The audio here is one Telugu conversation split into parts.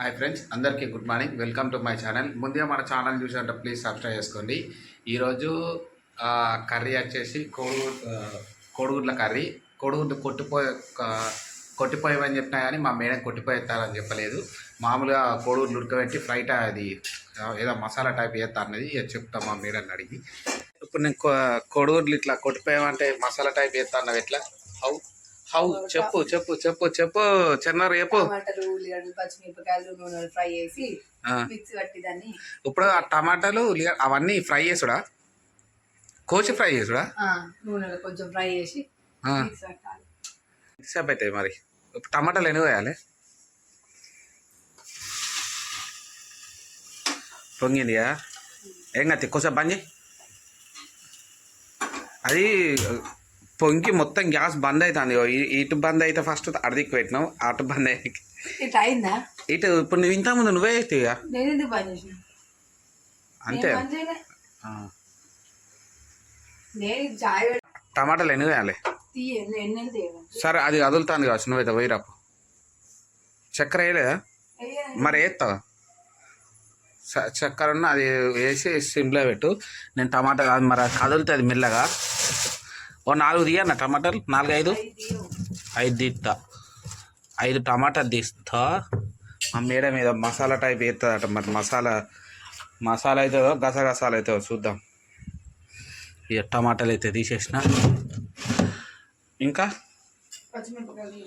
హాయ్ ఫ్రెండ్స్ అందరికీ good morning. Welcome to my channel. ముందుగా మన ఛానల్ చూసినట్టు ప్లీజ్ సబ్స్క్రైబ్ చేసుకోండి. ఈరోజు కర్రీ వచ్చేసి కోడిగుడ్ ఆ, కోడిగుడ్ల కర్రీ. కోడిగుడ్లు కొట్టిపోయి క- కొట్టిపోయామని చెప్పినా కానీ మా మేడం కొట్టిపోయేస్తారని చెప్పలేదు. మామూలుగా కోడిగుడ్లు ఉడకబెట్టి ఫ్రైట్ అది ఏదో మసాలా టైప్ చేస్తా అన్నది చెప్తా మా మేడం అడిగి. ఇప్పుడు నేను కో- కోడిగుడ్లు ఇట్లా కొట్టిపోయామంటే మసాలా టైప్ చేస్తా అన్నది ఎట్లా? అవు హౌ? చెప్పు చెప్పు చెప్పు చెప్పు. చెన్నారు చెప్పు. టమాటాలు ఉల్లిగడ్డలు పచ్చిమిరపకాయలు నూనె ఫ్రై చేసి. మిక్సీ పట్టి దాన్ని ఇప్పుడు ఆ టమాటాలు ఉల్లిగడ్డ అవన్నీ ఫ్రై చేసుడా? కోసి ఫ్రై చేసుడా? నూనెలో కొంచెం ఫ్రై చేసి. మిక్సీ పట్టాలి. సేపు అవుతాయి మరి. టమాటాలు ఎన్ని వేయాలి పొంగిందిగా ఏం ఎక్కువసేపు బంద్ చేయి. అది పొంగి మొత్తం గ్యాస్ బంద్ అవుతుంది ఇటు బంద్ అయితే ఫస్ట్ అడిదికి పెట్టినావు అటు బంద్ అయిందా? ఇటు ఇప్పుడు నువ్వు ఇంతకుముందు నువ్వే చేసిన? అంతే. టమాటాలు ఎన్ని వేయాలి సరే అది కదులుతాను కావచ్చు. నువ్వైతే పోయిరాపు చక్కెర వేయలేదా? మరి వేస్తావా? చక్కెర ఉన్న అది వేసి సిమ్లో పెట్టు. నేను టమాటా అది మరి కదులుతుంది మెల్లగా. ఓ నాలుగు తీయన్న టమాటాలు. నాలుగు ఐదు ఐదు తీస్తా ఐదు టమాటా తీస్తా. మా మేడం ఏదో మసాలా టైప్ వేస్తుందట మరి మసాలా. మసాలా అవుతుందో గసగసాలు అవుతుందో చూద్దాం. ఇక టమాటాలు అయితే తీసేసిన. ఇంకా? పచ్చిమిరపకాయలు. తీయ.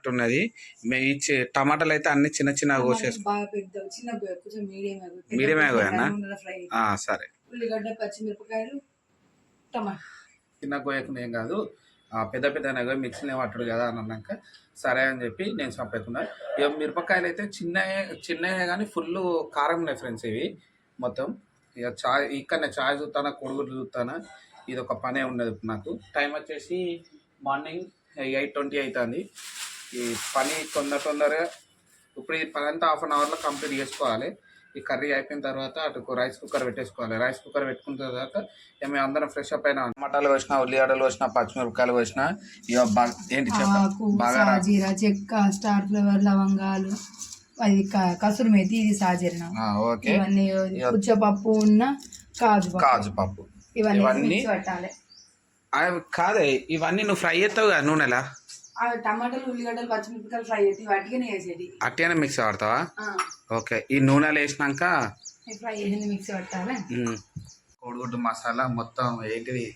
అట్టున్నది మేము ఇచ్చే టమాటాలు అయితే అన్ని చిన్న చిన్నగా కోసేసుకో బాగా పెద్ద చిన్న కొంచెం మీడియం సరే. ఉల్లిగడ్డ పచ్చిమిరపకాయలు టమాటా చిన్న కోయకుండా ఏం కాదు. ఆ, పెద్ద పెద్ద నగ మిక్సీలో పట్టడు కదా అని అన్నాక సరే అని చెప్పి నేను చంపేస్తున్నా. ఇక మిరపకాయలు అయితే చిన్న చిన్నయే కానీ ఫుల్ కారం ఉన్నాయి ఫ్రెండ్స్ ఇవి మొత్తం. ఇక చాయ్ ఇక్కడ చాయ్ చూస్తానా కొడుగుడ్లు చూస్తానా ఇది ఒక పనే ఉన్నది నాకు. టైం వచ్చేసి మార్నింగ్ ఎయిట్ ట్వంటీ అవుతుంది ఈ పని తొందర తొందరగా ఇప్పుడు ఈ పని అంతా హాఫ్ అన్ అవర్లో కంప్లీట్ చేసుకోవాలి. ఈ కర్రీ అయిపోయిన తర్వాత అటు రైస్ కుక్కర్ పెట్టేసుకోవాలి. రైస్ కుక్కర్ పెట్టుకున్న తర్వాత మేము అందరం ఫ్రెష్ అప్ అయినా టమాటాలు వేసిన ఉల్లిగడ్డలు వేసిన పచ్చిమిరపకాయలు వేసిన ఇక ఏంటి బాగా రా- సాజీరా చెక్క స్టార్ ఫ్లవర్ లవంగాలు అది కసూరి మేతి ఇది సాజీరా ఆ, ఓకే. ఇవన్నీ పుచ్చపప్పు ఉన్న కాజు. కాజు పప్పు. ఇవన్నీ పట్టాలి. కాదే ఇవన్నీ నువ్వు ఫ్రై చేస్తావు కదా నూనెలా? టమాటాలు ఉల్లిగడ్డలు పచ్చిమిరపకాయలు ఫ్రై చేసి వాటికి వేసేది అట్టేనే మిక్స్ వాడతావా ఓకే. ఈ నూనెలు వేసినాక? ఫ్రై చేసింది మిక్స్ పట్టాలి. కోడిగుడ్డు మసాలా మొత్తం ఏంటిది?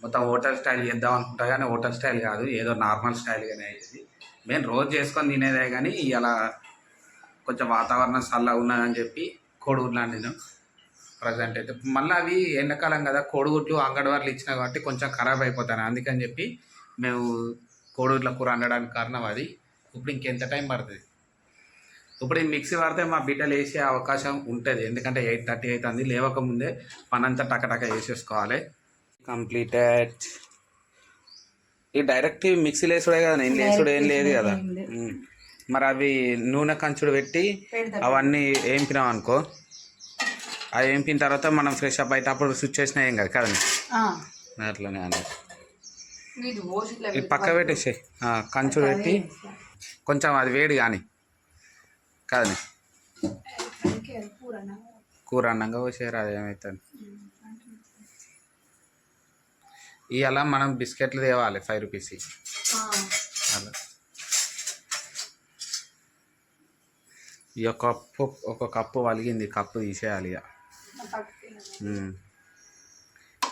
మొత్తం హోటల్ స్టైల్ చేద్దాం అనుకుంటా కానీ హోటల్ స్టైల్ కాదు. ఏదో నార్మల్ స్టైల్గానే అయ్యేది మేము రోజు చేసుకొని తినేదే కానీ ఇలా కొంచెం వాతావరణం చల్లగా ఉన్నదని చెప్పి కోడిగుడ్లు వండినాం ప్రజెంట్ అయితే మళ్ళీ అవి ఎండాకాలం కదా కోడిగుడ్లు అంగడివార్లు ఇచ్చినా కాబట్టి కొంచెం ఖరాబ్ అయిపోతాయి అందుకని చెప్పి మేము కోడిగుడ్ల కూర వండడానికి కారణం అది. ఇప్పుడు ఇంకెంత టైం పడుతుంది? ఇప్పుడు ఈ మిక్సీ వాడితే మా బిడ్డలు వేసే అవకాశం ఉంటుంది. ఎందుకంటే ఎయిట్ థర్టీ అవుతుంది. లేవకముందే పనంతా టకటక వేసేసుకోవాలి. కంప్లీటెడ్. ఈ డైరెక్ట్ మిక్సీలో వేసుడే కదా నేను వేసుడు ఏం లేదు కదా. మరి అవి నూనె కంచుడు పెట్టి అవన్నీ ఏంపినాం అనుకో అవి ఏంపిన తర్వాత మనం ఫ్రెష్ అప్ అయితే అప్పుడు స్విచ్ చేసినా ఏం కాదు కదా ఆ, అట్లనే అన్నది ఇది పక్క పెట్టేసి. కంచుడు పెట్టి కొంచెం అది వేడి కానీ కూరనా? కూర అన్నంగా పోసేయరు అది ఏమవుతుంది ఇవాళ మనం బిస్కెట్లు తేవాలి ఫైవ్ రూపీస్ అలా. ఈ ఒక కప్పు ఒక కప్పు వలిగింది కప్పు తీసేయాలి ఇక.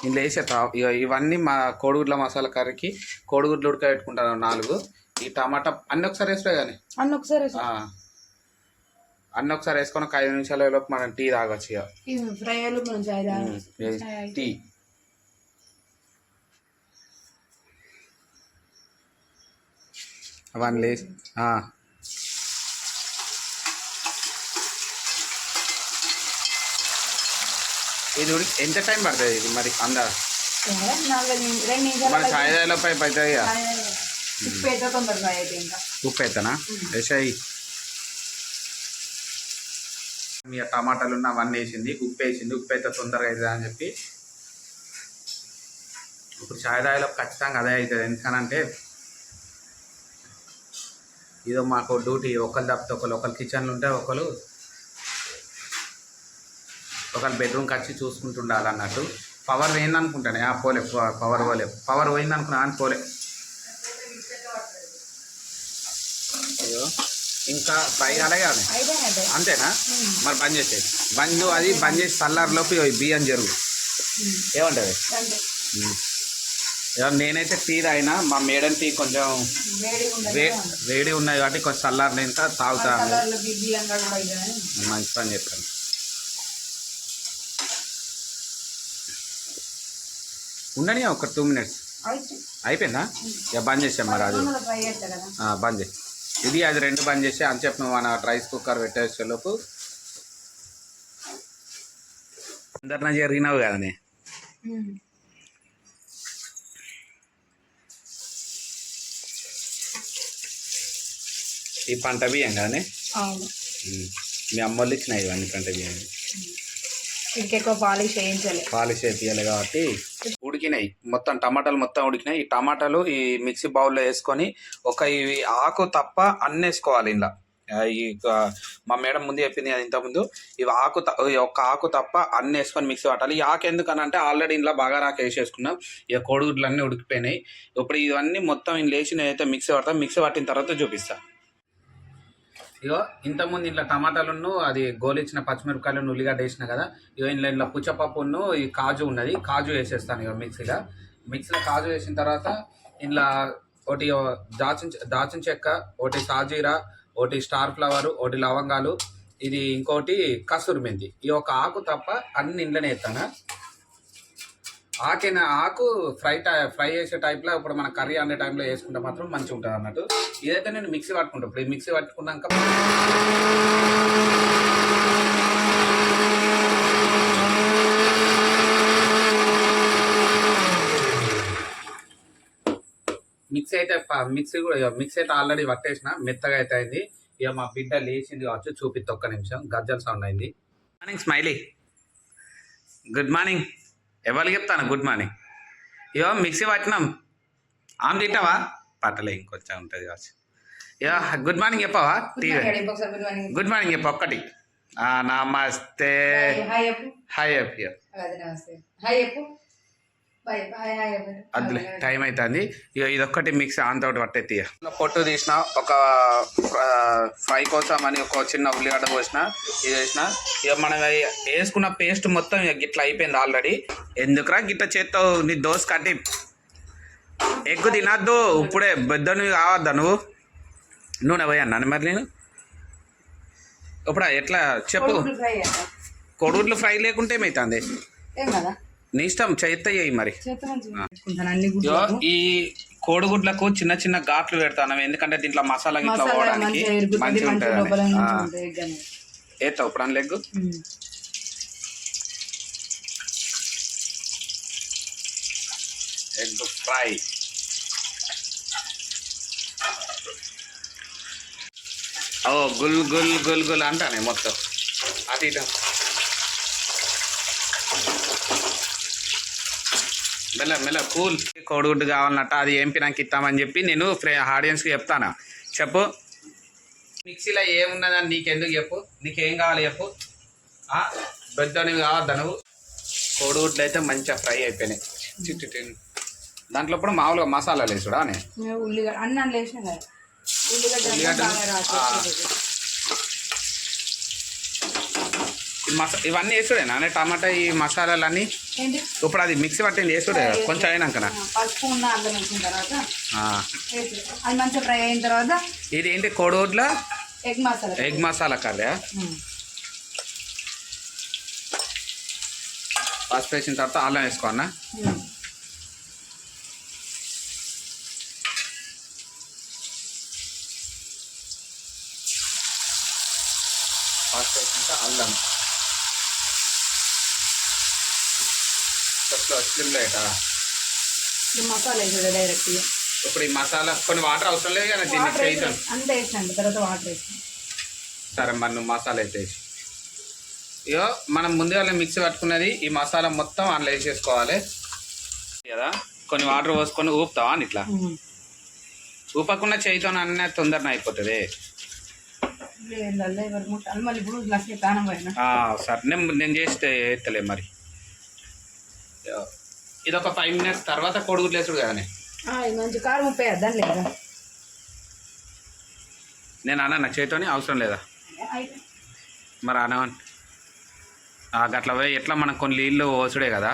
ఇందులో వేసేట ఇక ఇవన్నీ మా కోడిగుడ్ల మసాలా కర్రీకి కోడిగుడ్లు ఉడకబెట్టుకుంటాను నాలుగు. ఈ టమాటా అన్నీ ఒకసారి వేసుకో కానీ అన్న ఒకసారి వేసి- అన్నీ ఒకసారి వేసుకొని ఒక ఐదు నిమిషాల లోపు మనం టీ తాగొచ్చు ఇక టీ. అవన్నీ లేచి ఇది ఉడికి ఎంత టైం పడుతుంది ఇది మరి అందా? మన చాయ్ తాగేలో పైపు అవుతుంది ఇక. తాగాలి. ఉప్పు ఇంకా. అవుతానా వేసాయి మీ టమాటాలు ఉన్న అవన్నీ వేసింది ఉప్పు వేసింది ఉప్పు అయితే తొందరగా అవుతుంది అని చెప్పి. ఇప్పుడు చాయ్ తాగిలో ఖచ్చితంగా అదే అవుతుంది. ఎందుకనంటే ఇదో మాకు డ్యూటీ ఒకరు తప్పితే ఒకరు ఒకరు కిచెన్లో ఉంటే ఒకరు ఒకరు బెడ్రూమ్కి వచ్చి చూసుకుంటుండాలి అన్నట్టు పవర్ పోయిందనుకుంటానే. ఆ పోలే పవర్ పోలే. పవర్ పోయిందనుకున్నా అని పోలే. ఇంకా ఫ్రై అలాగే అంతేనా? మరి బంద్ చేసేది బంద్ అది బంద్ చేసి చల్లారిలోపు బియ్యం జరుగు. ఏమంటది? నేనైతే టీ తాగినా. మా మేడం టీ కొంచెం వేడి ఉన్నాయి కాబట్టి కొంచెం చల్లారినాక తాగుతా మంచి పని చెప్పాను ఉండని ఒక టూ మినిట్స్ అయిపోయిందా? ఇక బంద్ చేసాం మరి అది. కదా. బంద్ చేయి. ఇది అది రెండు బంద్ చేసి అని చెప్పి నువ్వు మన రైస్ కుక్కర్ పెట్టేసే లోపు అందరిన జరిగినావు కదనే ఉమ్. ఈ పంట బియ్యం ఉమ్. మీ అమ్మోళ్ళు ఇచ్చినాయి ఇవన్నీ పంట బియ్యం ఇంకెక్కువ పాలిష్ వేయించాలి పాలిష్ చేయాలి కాబట్టి ఉడికినాయి. మొత్తం టమాటాలు మొత్తం ఉడికినాయి. ఈ టమాటాలు ఈ మిక్సీ బౌల్లో వేసుకొని ఒక ఇవి ఆకు తప్ప అన్నీ వేసుకోవాలి ఇలా ఈ మా మేడం ముందు చెప్పింది అది ఇంతకుముందు. ఇవి ఆకు ఒక ఆకు తప్ప అన్ని వేసుకొని మిక్సీ పట్టాలి. ఈ ఆకు ఎందుకనంటే ఆల్రెడీ ఇంట్లో బాగా రాక వేసేసుకున్నాం. ఇక కోడిగుడ్లు అన్నీ ఉడికిపోయినాయి. ఇప్పుడు ఇవన్నీ మొత్తం ఇంట్లో వేసి నేనైతే మిక్సీ పడతాం మిక్సీ పట్టిన తర్వాత చూపిస్తాను ఇగో ఇంతకుముందు ఇంట్లో టమాటాలు అది గోలిచ్చిన పచ్చిమిరపకాయలు ఉల్లిగడ్డ వేసిన కదా ఇగో ఇంట్లో ఇంట్లో పుచ్చపప్పును ఈ కాజు ఉన్నది కాజు వేసేస్తాను ఇక మిక్సీలో. మిక్సీలో కాజు వేసిన తర్వాత ఇంట్లో ఒకటి దాచిన దాచిన చెక్క ఒకటి సాజీరా ఒకటి స్టార్ ఫ్లవర్ ఒకటి లవంగాలు ఇది ఇంకోటి కసూరి మెంతి. ఈ ఒక ఆకు తప్ప అన్ని ఇంట్లోనే ఎత్తాను ఆకేనా? ఆకు ఫ్రై టై ఫ్రై చేసే టైప్లో ఇప్పుడు మన కర్రీ అనే టైంలో వేసుకుంటే మాత్రం మంచిగా ఉంటుంది అన్నట్టు. ఇదైతే నేను మిక్సీ పట్టుకుంటాను ఇప్పుడు ఈ మిక్సీ పట్టుకున్నాక మిక్సీ అయితే మిక్సీ కూడా ఇక మిక్సీ అయితే ఆల్రెడీ పట్టేసిన మెత్తగా అయితే అయింది. ఇక మా బిడ్డ లేచింది కావచ్చు చూపిస్తే ఒక్క నిమిషం. గజ్జల సౌండ్ అయింది. మార్నింగ్ స్మైలీ గుడ్ మార్నింగ్ ఎవరికి చెప్తాను? Good morning. ఇగో మిక్సీ పట్టినాం. ఆమె తింటావా? పట్టలే ఇంకొంచెం ఉంటుంది కావచ్చు. ఇక గుడ్ మార్నింగ్ చెప్పవా? Tea good morning. చెప్పు ఒక్కటి. నమస్తే. హాయ్ హాయ్ చెప్పు. హాయ్ చెప్పు. అద్దులే టైం అవుతుంది ఇక ఇదొక్కటి మిక్స్ ఆన్ తోటి పట్టేది పొట్టు తీసిన ఒక ఫ్రై కోసం అని ఒక చిన్న ఉల్లిగడ్డ పోసిన ఇది వేసిన ఇక మనం వేసుకున్న పేస్ట్ మొత్తం ఇక గిట్ల అయిపోయింది ఆల్రెడీ ఎందుకురా గిట్ల చేత్తో నీ దోశ కట్టి? ఎగ్గు తినద్దు ఇప్పుడే పెద్దవి కావద్దా నువ్వు? నూనె పోయన్నాను మరి నేను? ఇప్పుడు ఎట్లా చెప్పు? కోడిగుడ్లు ఫ్రై చేస్తా కొడుగుడ్లు ఫ్రై లేకుంటే ఏమవుతుంది ఏం కదా? నీ ఇష్టం? చేత్త చేయి మరి. ఈ కోడిగుడ్లకు చిన్న చిన్న ఘాట్లు పెడతాను. ఎందుకంటే దీంట్లో మసాలా గిట్లా పోవడానికి మంచిగా లోపల ఉంటుంది. ఏతావు ఇప్పుడు లెగ్. Egg fry. ఓ గుల్ గుల్ గుల్ గుల్ అంటానే మొత్తం. అటు ఇటు. మెల్ల మెల్ల కూల్. కోడిగుడ్డు కావాలన్నట్ట అది ఏంపి నాకు ఇస్తామని చెప్పి నేను ఫ్రె ఆడియన్స్కి చెప్తాను. చెప్పు. మిక్సీలో ఏమున్నదని నీకెందుకు చెప్పు? నీకేం కావాలి చెప్పు? పెద్దనివి కావద్దా నువ్వు? కోడిగుడ్లు అయితే మంచిగా ఫ్రై అయిపోయినాయి. చిట్టు చిట్టు. దాంట్లో కూడా మామూలుగా మసాలాలు వేసుడా అని? ఉల్లిగడ్డ అన్ని ఉల్లిగడ్డ అంతా ఉల్లిగడ్డ, బాగా రాసి ఆ. వచ్చేది. ఈ మసా ఇవన్నీ వేసుడేనా? అనే టమాటా ఈ మసాలాలన్నీ? ఏంటి? ఇప్పుడు అది మిక్సీ పట్టింది వేసుడే కొంచెం అయినాకనా? ఆ, పసుపు ఉన్న అల్లం వేసిన తర్వాత ఆ. వేసి అది మంచిగా ఫ్రై అయిన తర్వాత ఇది ఏంటి కోడిగుడ్ల egg masala egg masala curry. పసుపు వేసిన తర్వాత అల్లం వేసుకోనా. పసుపు వేసిన అల్లం. మసాలా వేసాడు ఇప్పుడు ఈ మసాలా కొన్ని వాటర్ అవసరం లేదు కానీ దీన్ని వేసి అంతా వేసినాను తర్వాత వాటర్ వేసాను సరే మరి నువ్వు మసాలా అయితే వేసి ఇగో మనం ముందుగా మిక్సీ పట్టుకున్నది ఈ మసాలా మొత్తం అందులో వేసేసుకోవాలి. కదా? కొన్ని వాటర్ పోసుకొని ఊపుతావా అని ఇట్లా? ఊపకుండా చేయితో అన్న తొందరన అయిపోతుంది. సరే నేను నేను చేస్తే ఎత్తలే మరి. ఇది ఒక ఫైవ్ మినిట్స్ తర్వాత కొడుగులు వేసుడు కదనే. మంచి కారం ముప్పై అద్దాం లేదా? నేను అన్న చేతితోని అవసరం లేదా? మరి అనవన్ గట్ల పోయి ఎట్లా మనం కొన్ని నీళ్ళు పోసుడే కదా?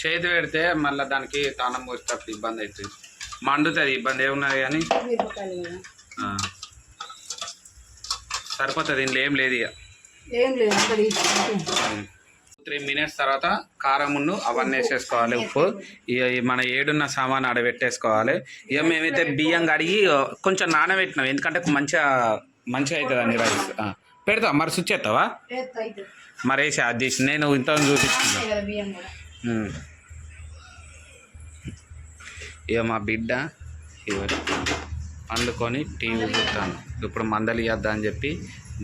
చేతి పెడితే మళ్ళీ దానికి తానం పోసేటప్పుడు ఇబ్బంది అవుతుంది మండుతుంది ఇబ్బంది ఏమున్నది కానీ. సరిపోతుంది దీనిలో ఏం లేదు ఇక ఏం లేదు త్రీ మినిట్స్ తర్వాత కారమును అవన్నీ వేసేసుకోవాలి ఉప్పు. మన ఏడున్న సామాన్ ఆడ పెట్టేసుకోవాలి ఇక మేమైతే బియ్యం కడిగి కొంచెం నానబెట్టినాం ఎందుకంటే మంచిగా మంచిగా అవుతుంది అండి రైస్. ఆ. పెడతావా మరి స్విచ్ ఎత్తావా. మరి వేసి అది తీసి నేను ఇంత చూపిస్తున్నా. ఇక మా బిడ్డ ఇవరి వండుకొని టీవీ చూస్తాను. ఇప్పుడు మందలు ఇవ్వద్దా అని చెప్పి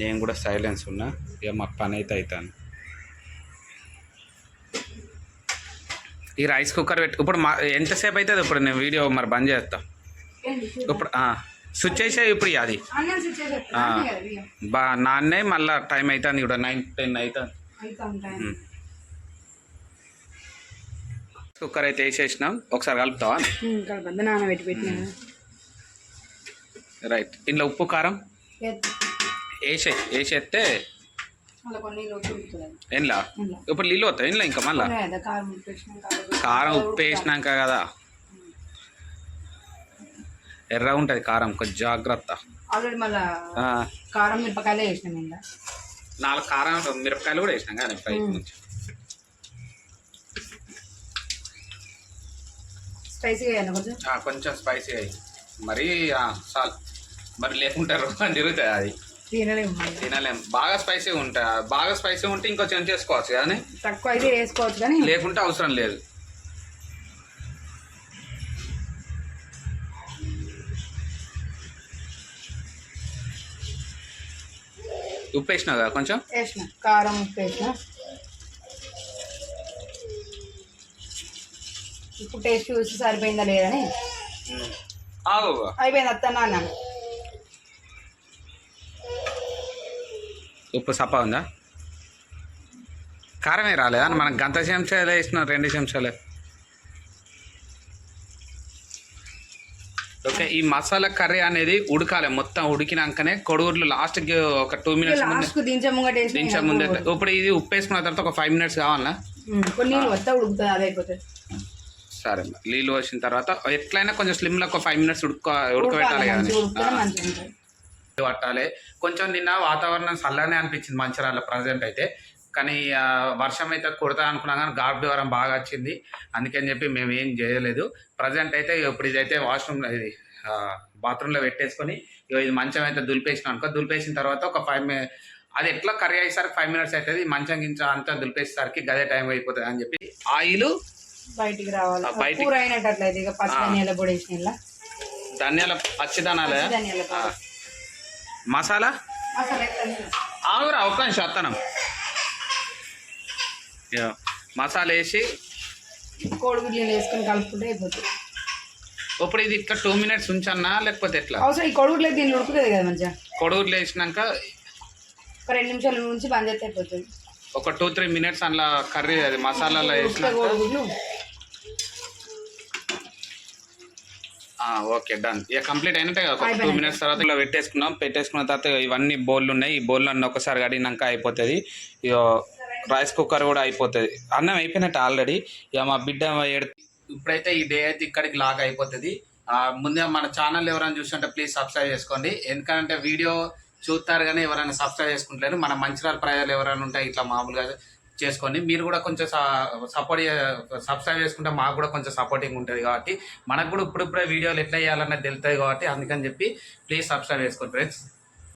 నేను కూడా సైలెన్స్ ఉన్నా. ఇక మా పని అయితే అవుతాను ఈ రైస్ కుక్కర్ పెట్టి ఇప్పుడు మా ఎంతసేపు అవుతుంది ఇప్పుడు నేను వీడియో మరి బంద్ చేస్తా? ఇప్పుడు స్విచ్ చేసే ఇప్పుడు అది బా నాన్నే మళ్ళీ టైం అవుతుంది ఇప్పుడు నైన్ టెన్ అవుతుంది. కుక్కర్ అయితే వేసేసినాం. ఒకసారి కలుపుతావా? రైట్. ఇందులో ఉప్పు కారం. వేసే వేసేస్తే ఏంలా. ఇప్పుడు నీళ్ళు వస్తాయి ఇంట్లో ఇంకా మళ్ళా? కారం ఉప్పు వేసినాక కదా? ఎర్ర ఉంటుంది కారం కొంచెం జాగ్రత్త. కారం మిరపకాయలే వేసినాం నాలుగు కారం మిరపకాయలు కూడా వేసినాం కానీ ఉమ్. నుంచి. వేయాలి కొంచెం. కొంచెం స్పైసీ అయ్యి మరి చాలు మరి లేకుంటే రోగం తిరుగుతుంది అది. తినలేము. తినలేం బాగా స్పైసీ ఉంటాయి బాగా స్పైసీ ఉంటే ఇంకొంచెం చేసుకోవచ్చు కానీ తక్కువ అయితే వేసుకోవచ్చు కానీ లేకుంటే అవసరం లేదు. ఉప్పు వేసినావు కదా కొంచెం? వేసిన. కారం ఉప్పు వేసిన ఇప్పుడు టేస్ట్ చూసి సరిపోయిందా లేదని అయిపోయింది అత్తన్నా అన్న ఉప్పు సప్ప ఉందా? కారమే రాలేదా? మనం గంట చెంచాలే వేసినాం రెండు చెంచాలే. ఓకే ఈ మసాలా కర్రీ అనేది ఉడకాలి. మొత్తం ఉడికినాకనే కొడుగుడ్లు లాస్ట్కి ఒక టూ మినిట్స్ ముందే లాస్ట్ దించే ముందే ఇప్పుడు ఇది ఉప్పు వేసుకున్న తర్వాత ఒక ఫైవ్ మినిట్స్ కావాలా? సరే. నీళ్ళు పోసిన తర్వాత ఎట్లయినా కొంచెం స్లిమ్లో ఒక ఫైవ్ మినిట్స్ ఉడుక ఉడకబెట్టాలి కదా మంచిగా ఉడుకుతుంది మంచిగా ఉంటుంది పట్టాలి. కొంచెం నిన్న వాతావరణం చల్లనే అనిపించింది మంచిర్యాల ప్రజెంట్ అయితే. కానీ వర్షం అయితే కుడతా అనుకున్నాం కానీ గార్డ్ వారం బాగా వచ్చింది. అందుకని చెప్పి మేము ఏం చేయలేదు. ప్రజెంట్ అయితే ఇప్పుడు ఇదైతే వాష్రూమ్ ఇది బాత్రూంలో పెట్టేసుకొని ఇది మంచం అయితే దులిపేసిన అనుకో దులిపేసిన తర్వాత ఒక ఫైవ్ మి అది ఎట్లా కర్రీ అయ్యేసరికి ఫైవ్ మినిట్స్ అవుతుంది మంచం గించ అంతా దులిపేసేసరికి గదే టైం అయిపోతుంది అని చెప్పి ఆయిల్ బయటికి రావాలి. ధనియాల పచ్చిదనాలే పచ్చి మసాలా? ఆగురా ఒక్క నిమిషం వస్తాను. మసాలా వేసి కోడిగుడ్లు వేసుకొని కలుపుకుంటే అయిపోతుంది. ఇప్పుడు ఇది ఇట్లా టూ మినిట్స్ ఉంచన్నా లేకపోతే ఎట్లా? అవసరం ఈ కోడిగుడ్లు దీన్ని ఉడుకుతుంది కదా మంచిగా. కొడుగులు వేసినాక ఒక రెండు నిమిషాల నుంచి బంద్ చేస్తే అయిపోతుంది. ఒక టూ త్రీ మినిట్స్ అందులో కర్రీ అది మసాలాలో ఉడికితే వేసినాక కోడిగుడ్లు ఆ, ఓకే డన్ ఇక కంప్లీట్ అయినట్టే కదా ఒక టూ. మినిట్స్ తర్వాత ఇలా పెట్టేసుకున్నాం. పెట్టేసుకున్న తర్వాత ఇవన్నీ బౌళ్ళు ఉన్నాయి. ఈ బౌల్ అన్నీ ఒకసారి కడిగినాక అయిపోతుంది. ఇక రైస్ కుక్కర్ కూడా అయిపోతుంది. అన్నం అయిపోయినట్టు ఆల్రెడీ ఇక మా బిడ్డ ఇప్పుడైతే ఈ డే అయితే ఇక్కడికి లాగ్ అయిపోతుంది. ఆ, ముందే మన ఛానల్ ఎవరైనా చూస్తుంటే ప్లీజ్ సబ్స్క్రైబ్ చేసుకోండి. ఎందుకంటే వీడియో చూస్తారు కానీ ఎవరైనా సబ్స్క్రైబ్ చేసుకుంటలేరు. మన మంచిర్యాల ప్రజలు ఎవరైనా ఉంటే ఇట్లా మామూలుగా చేసుకోండి మీరు కూడా కొంచెం సపోర్ట్ సబ్స్క్రైబ్ చేసుకుంటే మాకు కూడా కొంచెం సపోర్టింగ్ ఉంటుంది కాబట్టి మనకు కూడా ఇప్పుడిప్పుడే వీడియోలు ఎట్లా చేయాలన్నది తెలుస్తుంది కాబట్టి అందుకని చెప్పి ప్లీజ్ సబ్స్క్రైబ్ చేసుకోండి ఫ్రెండ్స్.